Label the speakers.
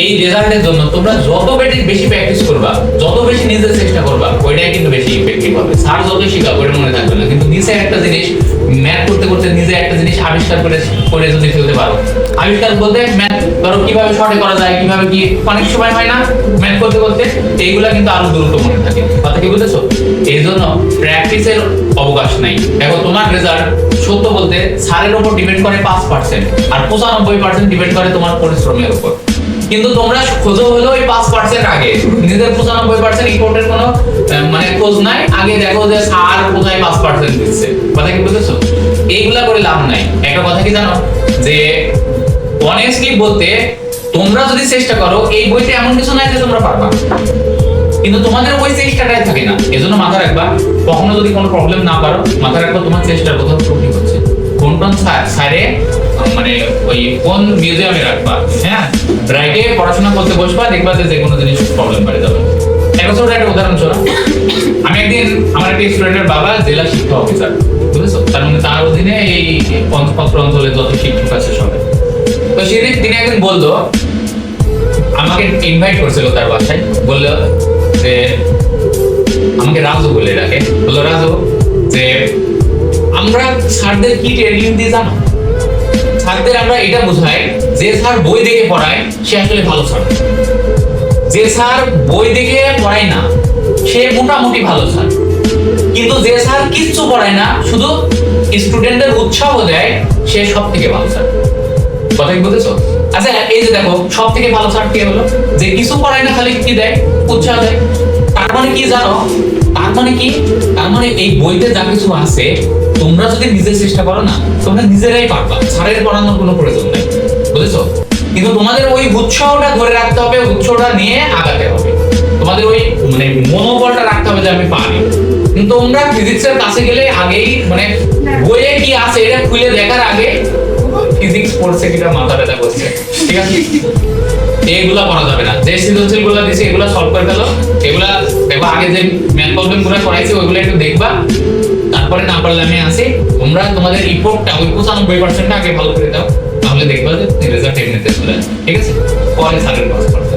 Speaker 1: এই রেজাল্টের জন্য তোমরা যত বেশি প্র্যাকটিস করবা, যত বেশি নিজের চেষ্টা করবা, ওইটাই কিন্তু বেশি ইফেক্টিভ হবে। স্যার যত শিখাবে ওটা মনে থাকবে না। কিন্তু নিজে একটা জিনিস ম্যাথ করতে করতে নিজে একটা জিনিস আবিষ্কার করে করে যদি ফেলতে পারো। আবিষ্কার বলতে ম্যাথ ধরো কীভাবে শর্টে করা যায়, কীভাবে কি, অনেক সময় হয় না ম্যাথ করতে করতে? এইগুলা কিন্তু আরও দ্রুত মনে থাকে। কথা কি বুঝেছ? এই জন্য প্র্যাকটিসের অবকাশ নাই। দেখো, তোমার রেজাল্ট সত্য বলতে, স্যারের উপর ডিপেন্ড করে পাঁচ পার্সেন্ট আর পঁচানব্বই পার্সেন্ট ডিপেন্ড করে তোমার পরিশ্রমের উপর। কিন্তু তোমরা খোঁজো হলো ওই পাঁচ পার্সেন্ট আগে। নিজেদের পঁচানব্বই পার্সেন্ট রিপোর্টের কোনো মানে খোঁজ নাই। আগে দেখো যে স্যার কোথায় পাঁচ পার্সেন্ট দিচ্ছে। কথা কি বুঝেছ? এইগুলা করে লাভ নাই। একটা কথা কি জানো? যে অনেস্টলি বলতে, তোমরা যদি চেষ্টা করো, এই বইতে এমন কিছু নাই যে তোমরা পারবা। কিন্তু তোমাদের ওই চেষ্টাটাই থাকে না। এজন্য মাথা রাখবা, কখনো যদি কোনো প্রবলেম না পারো মাথা রাখবা তোমার চেষ্টার কোথাও ত্রুটি হচ্ছে। কোন কোন সাইডে মানে ওই কোন মিউজিয়ামে রাখবা? হ্যাঁ? রাইটে পড়াশোনা করতে বসবা, দেখবা যে কোনো জিনিস প্রবলেম পারে যাবে। এক বছর একটা উদাহরণ শোনো। আমি একদিন আমার একটা স্টুডেন্টের বাবা জেলা শিক্ষা অফিসার বুঝেছ? তার মানে তার অধীনে এই পঞ্চপত্র অঞ্চলে যত শিক্ষক আছে সবাই। তো সেদিন তিনি একদিন বলল, আমাকে ইনভাইট করছিল তার বাসায়। বলল যে, আমাকে রাজু বলে ডাকে। বলল, রাজু, যে আমরা স্যারদের কি ট্রেনিং দিই জানো? স্যারদের আমরা এটা বোঝাই, যে স্যার বই দেখে পড়ায়, সে আসলে ভালো স্যার। যে স্যার বই দেখে পড়ায় না, সে মোটামুটি ভালো স্যার। কিন্তু যে স্যার কিচ্ছু পড়ায় না, শুধু স্টুডেন্টদের উৎসাহ দেয়, সে সব থেকে ভালো স্যার। কথা কি বুঝেছ? আচ্ছা এই যে দেখো সব থেকে ভালো স্যার কে হলো? যে কিছু পড়ায় না, খালি কি দেয়? উৎসাহ দেয়। তার মানে কি জানো? মানে কি? তার মানে এই বইতে যা কিছু আছে, তোমরা যদি নিজে চেষ্টা করো না, তোমরা নিজেরাই পারবা। স্যারের পড়ানোর কোনো প্রয়োজন নেই। বুঝেছ? কিন্তু তোমাদের ওই উৎসাহটা ধরে রাখতে হবে উৎসাহটা নিয়ে আগাতে হবে। তোমাদের ওই মানে মনোবলটা রাখতে হবে যে আমি পারি। কিন্তু তোমরা ফিজিক্সের কাছে গেলে আগেই মানে বইয়ে কি আছে এটা খুলে দেখার আগে ফিজিক্স পড়ছে কিনা, মাথা ব্যথা করছে। ঠিক আছে? এগুলা করা যাবে না। যে সৃজনশীলগুলো দিছে, এগুলা সলভ করে ফেলো। আগে যে ম্যাথ প্রবলেমগুলো করাইছি, ওইগুলো একটু দেখবা। তারপরে না পারলে আমি আসি। তোমরা তোমাদের রিপোর্টটা ওই পঁচানব্বই পার্সেন্ট আগে ভালো করে দাও। তাহলে দেখবা যে রেজাল্ট এমনিতে চলে আসবে ঠিক আছে? পরে সারের পাস করতে